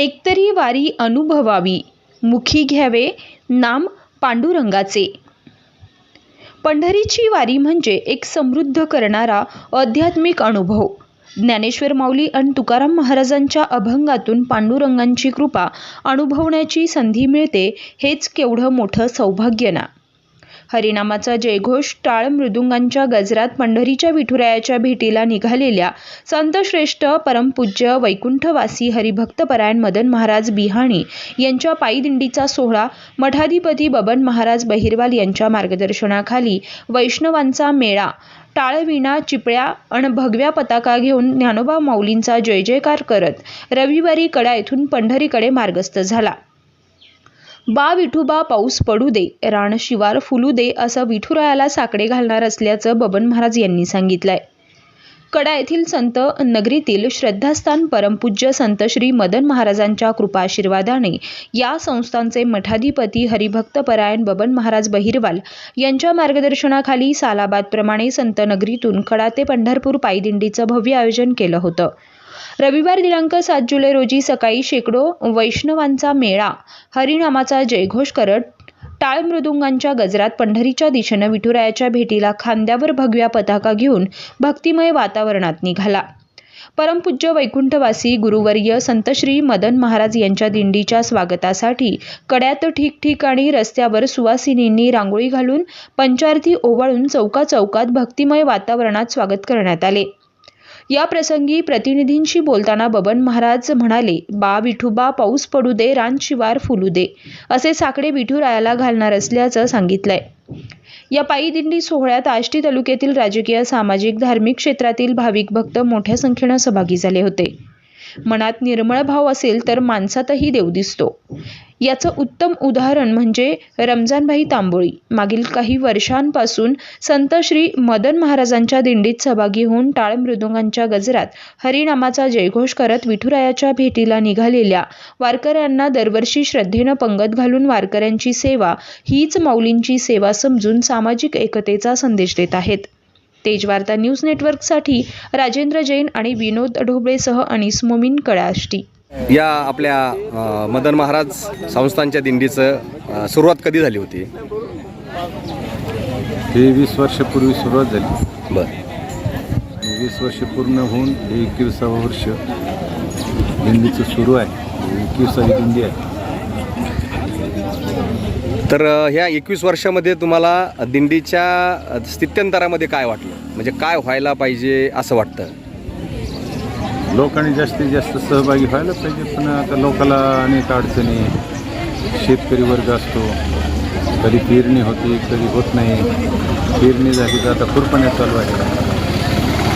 एकतरी वारी अनुभवावी. मुखी घ्यावे नाम पांडुरंगाचे. पंढरीची वारी म्हणजे एक समृद्ध करणारा आध्यात्मिक अनुभव. ज्ञानेश्वर माऊली आणि तुकाराम महाराजांच्या अभंगातून पांडुरंगांची कृपा अनुभवण्याची संधी मिळते हेच केवढं मोठं सौभाग्य ना. हरिनामाचा जयघोष टाळ मृदुंगांच्या गजरात पंढरीच्या विठुरायाच्या भेटीला निघालेल्या संतश्रेष्ठ परमपूज्य वैकुंठवासी हरिभक्तपरायण मदन महाराज बिहाणी यांच्या पायीदिंडीचा सोहळा मठाधिपती बबन महाराज बहिरवाल यांच्या मार्गदर्शनाखाली वैष्णवांचा मेळा टाळविणा चिपळ्या अण भगव्या पताका घेऊन ज्ञानोबा माऊलींचा जय जयकार करत रविवारी कडा येथून पंढरीकडे मार्गस्थ झाला. बा विठुबा पाऊस पडू दे रानशिवार फुलू दे असं विठुरायाला साकडे घालणार असल्याचं बबन महाराज यांनी सांगितलंय. कडा येथील संत नगरीतील श्रद्धास्थान परमपूज्य संत श्री मदन महाराजांच्या कृपाशीर्वादाने या संस्थांचे मठाधिपती हरिभक्तपरायण बबन महाराज बहिरवाल यांच्या मार्गदर्शनाखाली सालाबादप्रमाणे संत नगरीतून कडा ते पंढरपूर पायदिंडीचं भव्य आयोजन केलं होतं. रविवार दिनांक सात जुलै रोजी सकाळी शेकडो वैष्णवांचा मेळा हरिनामाचा जयघोष करत टाळ मृदुंगांच्या गजरात पंढरीच्या दिशेनं विठुरायाच्या भेटीला खांद्यावर भगव्या पताका घेऊन भक्तिमय वातावरणात निघाला. परमपूज्य वैकुंठवासी गुरुवर्य संत श्री मदन महाराज यांच्या दिंडीच्या स्वागतासाठी कड्यात ठिकठिकाणी रस्त्यावर सुवासिनींनी रांगोळी घालून पंचार्थी ओवाळून चौका चौकात भक्तिमय वातावरणात स्वागत करण्यात आले. या प्रसंगी प्रतिनिधींशी बोलताना बबन महाराज म्हणाले बा विठुबा पाऊस पडू दे रानशिवार फुलू दे असे साकडे विठुरायाला घालणार असल्याचं सांगितलंय. या पायी दिंडी सोहळ्यात आष्टी तालुक्यातील राजकीय सामाजिक धार्मिक क्षेत्रातील भाविक भक्त मोठ्या संख्येनं सहभागी झाले होते. मनात निर्मळ भाव असेल तर माणसातही देव दिसतो. याचं उत्तम उदाहरण म्हणजे रमजानभाई तांबोळी. मागील काही वर्षांपासून संत श्री मदन महाराजांच्या दिंडीत सहभागी होऊन टाळ मृदुंगांच्या गजरात हरिनामाचा जयघोष करत विठुरायाच्या भेटीला निघालेल्या वारकऱ्यांना दरवर्षी श्रद्धेनं पंगत घालून वारकऱ्यांची सेवा हीच माऊलींची सेवा समजून सामाजिक एकतेचा संदेश देत आहेत. तेजवार्ता न्यूज नेटवर्कसाठी राजेंद्र जैन आणि विनोद ढोबळेसह अनिस मोमीन कळाष्टी या आपल्या मदन महाराज संस्थांच्या दिंडीचं सुरुवात कधी झाली होती? हे वीस वर्षापूर्वी सुरुवात झाली. बर. वीस वर्ष पूर्ण होऊन हे एकविसावं वर्ष दिंडीचं सुरू आहे. एकविसावी दिंडी आहे. तर ह्या एकवीस वर्षामध्ये तुम्हाला दिंडीच्या स्थित्यंतरामध्ये काय वाटलं? म्हणजे काय व्हायला पाहिजे असं वाटतं? लोकांनी जास्तीत जास्त सहभागी व्हायला पाहिजे पण आता लोकाला अनेक अडचणी शेतकरी वर्ग असतो कधी पेरणी होती कधी होत नाही. पेरणी झाली तर आता खुरपण्या चालू आहे.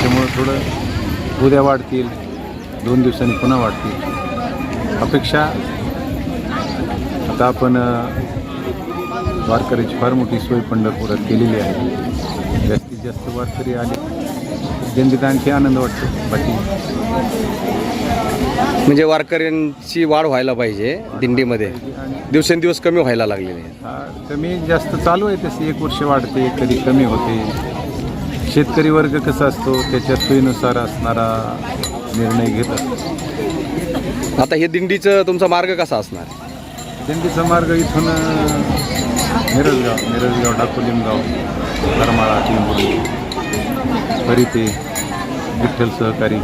त्यामुळं थोडं उद्या वाढतील दोन दिवसांनी पुन्हा वाढतील. अपेक्षा आता आपण वारकऱ्याची फार मोठी सोय पंढरपुरात केलेली आहे. जास्तीत जास्त वारकरी आले. दिंडीत आणखी आनंद वाटतो. बाकी म्हणजे वारकऱ्यांची वाढ व्हायला पाहिजे दिंडीमध्ये. दिवसेंदिवस कमी व्हायला लागलेले आहे. कमी जास्त चालू आहे तशी एक वर्ष वाढते कधी कमी होते. शेतकरी वर्ग कसा असतो त्याच्या सोयीनुसार असणारा निर्णय घेत असतो आता हे दिंडीचं तुमचा मार्ग कसा असणार? दिंडीचा मार्ग इथून मिरजगाव मिरजगाव डाकोलिमगाव करमाळा टिंबुरी परिते विठ्ठल सहकारी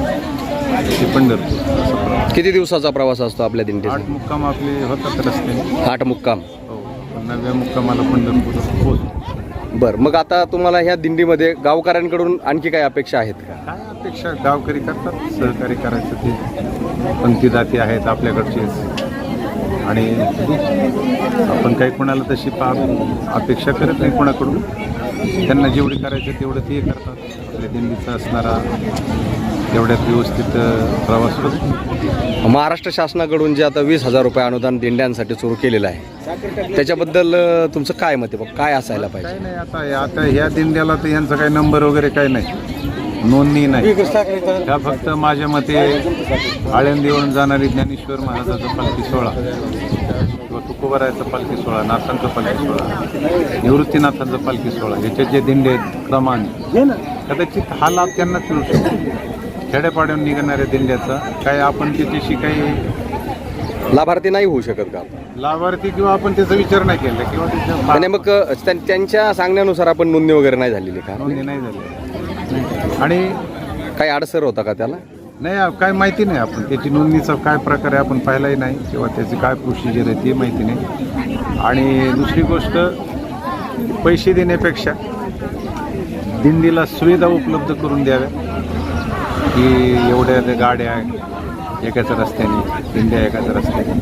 ते पंढरपूर असा प्रवास. किती दिवसाचा प्रवास असतो आपल्या आठ दिंडीचा मुक्काम आपले होतात रस्त्याने आठ मुक्काम. हो नव्या मुक्कामाला पंढरपूर पोहोच बरं मग आता तुम्हाला ह्या दिंडीमध्ये गावकऱ्यांकडून आणखी काही अपेक्षा आहेत का? काय अपेक्षा? गावकरी करतात सहकार्य करायचं ते. पंक्ती जाती आहेत आपल्याकडचेच आणि आपण काही कोणाला तशी पा अपेक्षा करत नाही कोणाकडून. त्यांना जेवढी करायचं तेवढं ते करतात. आपल्या दिंडीचा असणारा तेवढ्यात व्यवस्थित प्रवास होतो. महाराष्ट्र शासनाकडून जे आता वीस हजार रुपये अनुदान दिंड्यांसाठी सुरू केलेलं आहे त्याच्याबद्दल तुमचं काय मत आहे? बा? काय असायला पाहिजे? नाही आता आता ह्या दिंड्याला तर यांचा काही नंबर वगैरे काही नाही. नोंदणी नाही. ह्या फक्त माझ्या मते आळंदीवरून जाणारी ज्ञानेश्वर महाराजाचा पालखी सोहळा. किंवा तुकोबारायचा पालखी सोहळा नाथांचा पालखी सोहळा निवृत्तीनाथांचा पालखी सोहळा ह्याचे जे दिंडे आहेत क्रमाने कदाचित हा लाभ त्यांनाच मिळू शकतो. खेड्यापाड्यावर निघणाऱ्या दिंड्याचा काय आपण त्याच्याशी काही लाभार्थी नाही होऊ शकत का? लाभार्थी किंवा आपण त्याचा विचार नाही केला किंवा त्याच्या मग त्यांच्या सांगण्यानुसार आपण नोंदणी वगैरे नाही झालेली का? नोंदणी नाही झाली. आणि काही अडसर होता का त्याला? नाही काय माहिती नाही आपण. त्याची नोंदणीचा काय प्रकार आहे आपण पाहिलाही नाही किंवा त्याची काय प्रोसिजर आहे ते माहिती नाही. आणि दुसरी गोष्ट पैसे देण्यापेक्षा दिंडीला सुविधा उपलब्ध करून द्याव्या. की एवढ्या त्या गाड्या एकाच रस्त्याने दिंड्या एकाच रस्त्याने.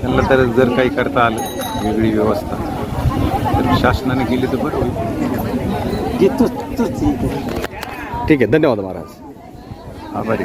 त्यांना तर जर काही करता आलं वेगळी व्यवस्था. तर शासनाने केली तर बरं होईल. ठीक आहे धन्यवाद महाराज. आभारी.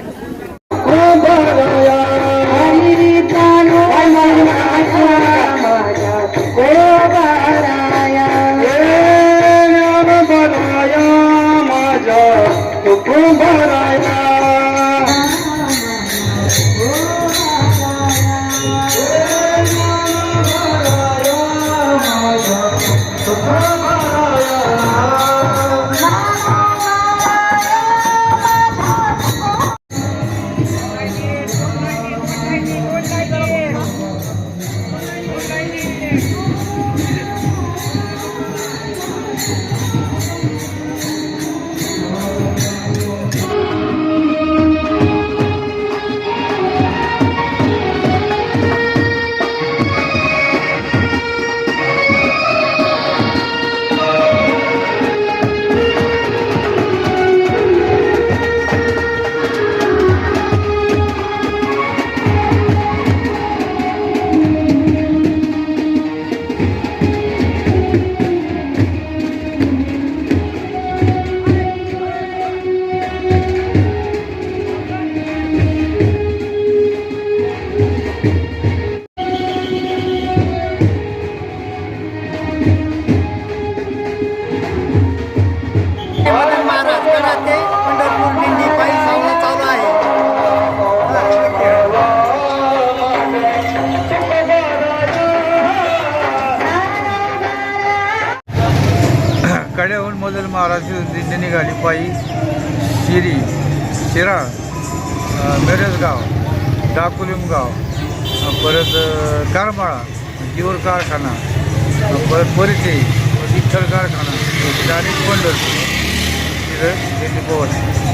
दिंडी निघाली. पायी शिरी शिराळ मिरजगाव दाकुलिमगाव परत अ, करमाळा जीवर कारखाना परत परिचे विठ्ठल कारखाना डायरेक्ट पंढरपूर तिथं दिंडी पोहोचली.